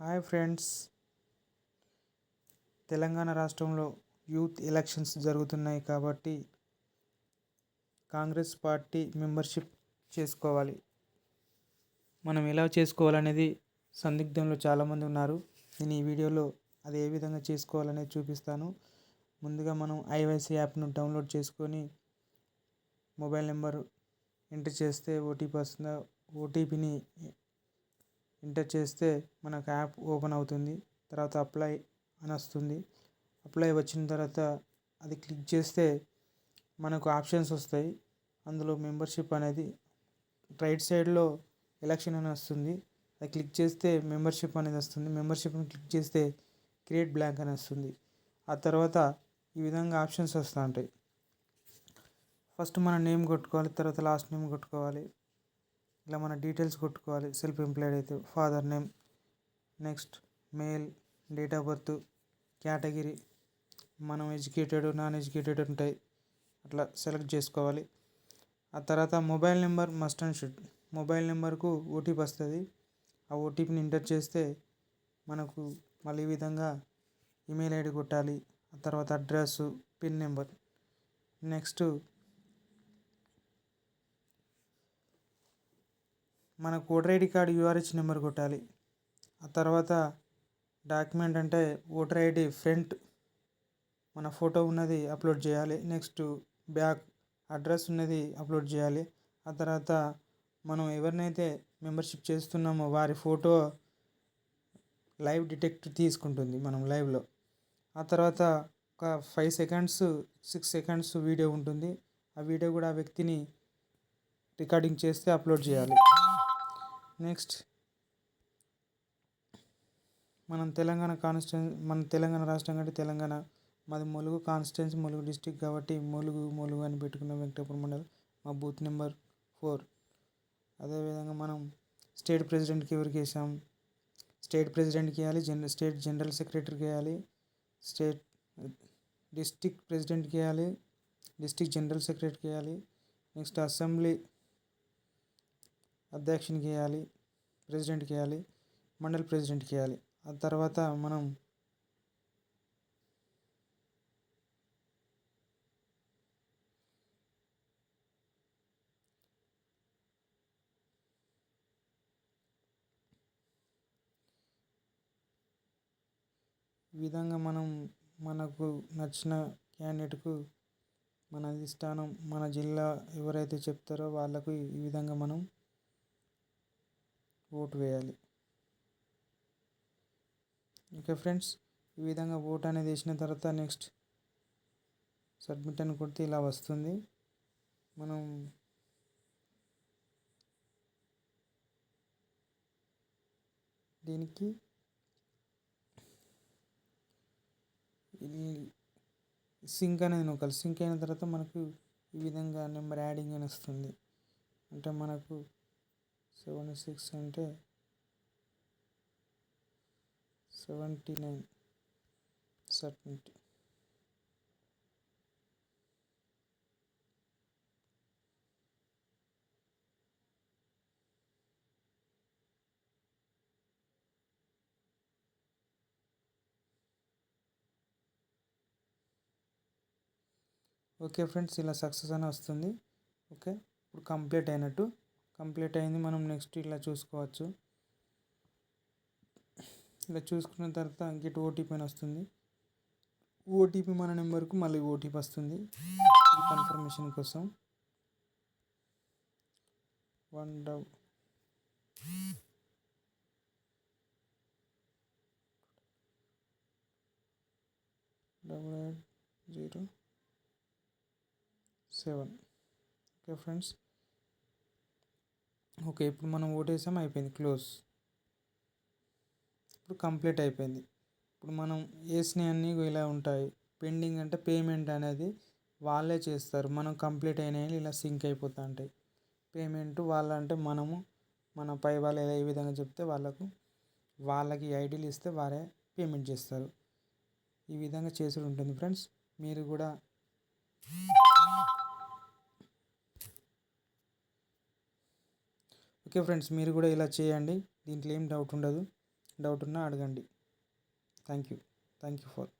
Hi friends. Telangana రాష్ట్రంలో youth elections జరుగుతున్నాయి కాబట్టి కాంగ్రెస్ పార్టీ మెంబర్షిప్ చేసుకోవాలి. మనం ఎలా చేసుకోవాలనేది సందిగ్ధంలో చాలామంది ఉన్నారు. నేను ఈ వీడియోలో అది ఏ విధంగా చేసుకోవాలనేది చూపిస్తాను. ముందుగా మనం ఐవైసీ యాప్ను డౌన్లోడ్ చేసుకొని మొబైల్ నెంబర్ ఎంటర్ చేస్తే ఓటీపీ వస్తుందా? ఓటీపీని ఎంటర్ చేస్తే మనకు యాప్ ఓపెన్ అవుతుంది తర్వాత అప్లై అని వస్తుంది. అప్లై వచ్చిన తర్వాత అది క్లిక్ చేస్తే మనకు ఆప్షన్స్ వస్తాయి. అందులో మెంబర్షిప్ అనేది రైట్ సైడ్లో ఎలక్షన్ అని వస్తుంది. అది క్లిక్ చేస్తే మెంబర్షిప్ అనేది వస్తుంది. మెంబర్షిప్ని క్లిక్ చేస్తే క్రియేట్ బ్లాంక్ అని వస్తుంది. ఆ తర్వాత ఈ విధంగా ఆప్షన్స్ వస్తూ ఉంటాయి ఫస్ట్ మన నేమ్ కొట్టుకోవాలి తర్వాత లాస్ట్ నేమ్ కొట్టుకోవాలి. ఇలా మన డీటెయిల్స్ కొట్టుకోవాలి. సెల్ఫ్ ఎంప్లాయిడ్ అయితే father name next male date of birth category మనం ఎడ్యుకేటెడ్ నాన్ ఎడ్యుకేటెడ్ ఉంటాయి. అట్లా సెలెక్ట్ చేసుకోవాలి. ఆ తర్వాత mobile number must and should. Mobile నెంబర్కు ఓటీపీ వస్తుంది. ఆ ఓటీపీని ఎంటర్ చేస్తే మనకు మళ్ళీ ఈ విధంగా ఈమెయిల్ ఐడి కొట్టాలి. ఆ తర్వాత అడ్రస్ పిన్ నెంబర్. నెక్స్ట్ మనకు voter ID card URH number కొట్టాలి. ఆ తర్వాత డాక్యుమెంట్ అంటే ఓటర్ ఐడి ఫ్రంట్ మన ఫోటో ఉన్నది అప్లోడ్ చేయాలి. నెక్స్ట్ బ్యాక్ అడ్రస్ ఉన్నది అప్లోడ్ చేయాలి. ఆ తర్వాత మనం ఎవరినైతే మెంబర్షిప్ చేస్తున్నామో వారి ఫోటో లైవ్ డిటెక్ట్ తీసుకుంటుంది మనం లైవ్లో. ఆ తర్వాత ఒక five seconds six seconds video ఉంటుంది. ఆ వీడియో కూడా ఆ వ్యక్తిని రికార్డింగ్ చేస్తే అప్లోడ్ చేయాలి. నెక్స్ట్ మనం తెలంగాణ కాన్స్టిట్యూన్ మన తెలంగాణ రాష్ట్రం కంటే తెలంగాణ మాది ములుగు కాన్స్టిట్యున్సీ ములుగు డిస్టిక్ కాబట్టి ములుగు ములుగు అని పెట్టుకున్న వెంకటాపురం మండల్ మా బూత్ నెంబర్ ఫోర్ అదేవిధంగా మనం స్టేట్ ప్రెసిడెంట్కి ఎవరికి వేసాం? స్టేట్ ప్రెసిడెంట్కి వేయాలి జనరల్ స్టేట్ జనరల్ సెక్రటరీకి వేయాలి స్టేట్ డిస్టిక్ ప్రెసిడెంట్కి వేయాలి డిస్టిక్ జనరల్ సెక్రటరీకి వేయాలి. నెక్స్ట్ అసెంబ్లీ అధ్యక్షునికి వేయాలి ప్రెసిడెంట్కి వేయాలి మండల్ ప్రెసిడెంట్కి వేయాలి ఆ తర్వాత మనం ఈ విధంగా మనం మనకు నచ్చిన క్యాండిడేట్కు మన అధిష్టానం మన జిల్లా ఎవరైతే చెప్తారో వాళ్ళకు ఈ విధంగా మనం ఓటు వేయాలి. ఓకే ఫ్రెండ్స్ ఈ విధంగా ఓట్ అనేది వేసిన తర్వాత నెక్స్ట్ సబ్మిట్ అని కొడితే ఇలా వస్తుంది. మనం దీనికి సింక్ అనేది నొక్కాలి. సింక్ అయిన తర్వాత మనకు ఈ విధంగా నెంబర్ యాడింగ్ అని వస్తుంది. అంటే మనకు సెవెన్ సిక్స్ అంటే seventy nine submit okay friends ఇలా సక్సెస్ అని వస్తుంది. ఓకే ఇప్పుడు కంప్లీట్ అయినట్టు. కంప్లీట్ అయింది. మనం నెక్స్ట్ ఇలా చూసుకోవచ్చు. ఇలా చూసుకున్న తర్వాత గెట్ ఓటీపీ అని వస్తుంది. ఓటీపీ మన నెంబర్కు మళ్ళీ ఓటీపీ వస్తుంది. కన్ఫర్మేషన్ కోసం. One dub double eight zero seven okay friends okay ఇప్పుడు మనం ఓటేసాం అయిపోయింది క్లోజ్. ఇప్పుడు కంప్లీట్ అయిపోయింది. ఇప్పుడు మనం వేసినవన్నీ ఇలా ఉంటాయి. పెండింగ్ అంటే పేమెంట్ అనేది వాళ్ళే చేస్తారు. మనం కంప్లీట్ అయినాయని ఇలా సింక్ అయిపోతూ ఉంటాయి పేమెంట్ వాళ్ళంటే మనము మన పై వాళ్ళు ఏ విధంగా చెప్తే వాళ్ళకు వాళ్ళకి ఐడీలు ఇస్తే వారే పేమెంట్ చేస్తారు. ఈ విధంగా చేసి ఉంటుంది ఫ్రెండ్స్. మీరు కూడా ఓకే ఫ్రెండ్స్ మీరు కూడా ఇలా చేయండి. దీంట్లో ఏం డౌట్ ఉండదు. డౌట్ ఉన్నా అడగండి. Thank you thank you for